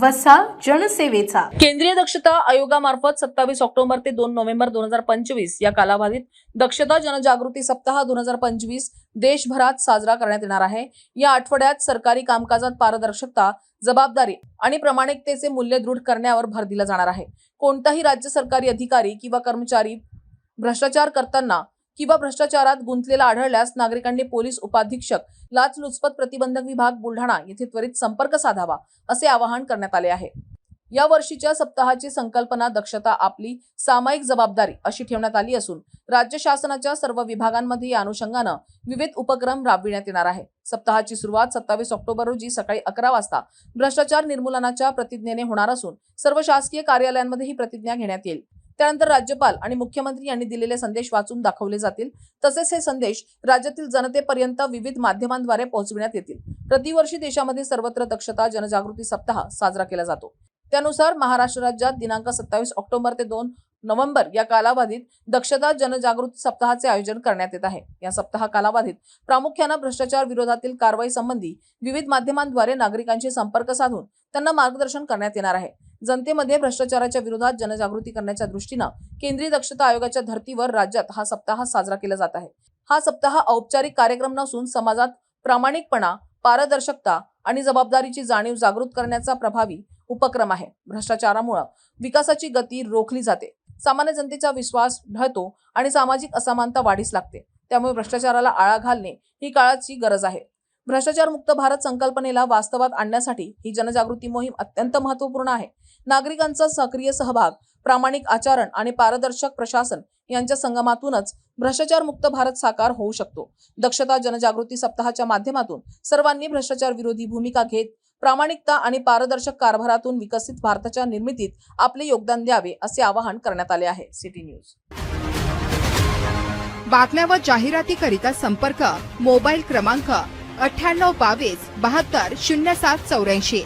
वसा जनसेवेचा. केंद्रीय दक्षता आयोगामार्फत सत्तावीस ऑक्टोबर ते दोन नोव्हेंबर दोन हजार पंचवीस या कालावधीत दक्षता जनजागृती सप्ताह दोन हजार पंचवीस देशभरात साजरा करण्यात येणार आहे. या आठवड्यात सरकारी कामकाजात पारदर्शकता जबाबदारी आणि प्रामाणिकतेचे मूल्य दृढ करण्यावर भर दिला जाणार आहे. कोणताही राज्य सरकारी अधिकारी किंवा कर्मचारी भ्रष्टाचार करताना किंवा भ्रष्टाचारात गुंतलेला आढळल्यास नागरिकांनी पोलीस उपाधीक्षक लाचलुचपत प्रतिबंधक विभाग बुलढाणा येथे त्वरित संपर्क साधावा असे आवाहन करण्यात आले आहे. या वर्षीच्या सप्ताहाची संकल्पना दक्षता आपली सामायिक जबाबदारी अशी ठेवण्यात आली असून राज्य शासनाच्या सर्व विभागांमध्ये या अनुषंगानं विविध उपक्रम राबविण्यात येणार आहे. सप्ताहाची सुरुवात सत्तावीस ऑक्टोबर रोजी सकाळी अकरा वाजता भ्रष्टाचार निर्मूलनाच्या प्रतिज्ञेने होणार असून सर्व शासकीय कार्यालयांमध्ये ही प्रतिज्ञा घेण्यात येईल. त्यानंतर राज्यपाल आणि मुख्यमंत्री यांनी दिलेले संदेश वाचून दाखवले जातील. तसेच हे संदेश राज्यातील जनतेपर्यंत विविध माध्यमांद्वारे पोहोचविण्यात येतील. प्रतिवर्षी देशामध्ये सर्वत्र दक्षता जनजागृती सप्ताह साजरा केला जातो. त्यानुसार महाराष्ट्र राज्यात दिनांक सत्तावीस ऑक्टोबर ते दोन नोव्हेंबर या कालावधीत दक्षता जनजागृती सप्ताहाचे आयोजन करण्यात येत आहे. या सप्ताह कालावधीत प्रामुख्यानं भ्रष्टाचार विरोधातील कारवाई संबंधी विविध माध्यमांद्वारे नागरिकांशी संपर्क साधून त्यांना मार्गदर्शन करण्यात येणार आहे. जनतेमध्ये भ्रष्टाचाराच्या विरोधात जनजागृती करण्याच्या दृष्टीनं केंद्रीय दक्षता आयोगाच्या धर्तीवर राज्यात हा सप्ताह साजरा केला जात आहे. हा सप्ताह औपचारिक कार्यक्रम नसून समाजात प्रामाणिकपणा पारदर्शकता आणि जबाबदारीची जाणीव जागृत करण्याचा प्रभावी उपक्रम आहे. भ्रष्टाचारामुळे विकासाची गती रोखली जाते. सामान्य जनतेचा विश्वास ढळतो आणि सामाजिक असमानता वाढीस लागते. त्यामुळे भ्रष्टाचाराला आळा घालणे ही काळाची गरज आहे. भ्रष्टाचार मुक्त भारत संकल्पनेला वास्तवात आणण्यासाठी ही जनजागृती मोहीम अत्यंत महत्त्वपूर्ण आहे. नागरिकांचा सक्रिय सहभाग प्रामाणिक आचरण आणि पारदर्शक प्रशासन यांच्या संगमातूनच भ्रष्टाचारमुक्त भारत साकार होऊ शकतो. दक्षता जनजागृती सप्ताहाच्या माध्यमातून सर्वांनी भ्रष्टाचार विरोधी भूमिका घेत प्रामाणिकता आणि पारदर्शक कारभारातून विकसित भारताच्या निर्मितीत आपले योगदान द्यावे असे आवाहन करण्यात आले आहे. City news. बातम्या व जाहिरातीकरिता संपर्क मोबाईल क्रमांक अठ्ठ्याण्णव बावीस बहात्तर शून्य सात चौऱ्याऐंशी.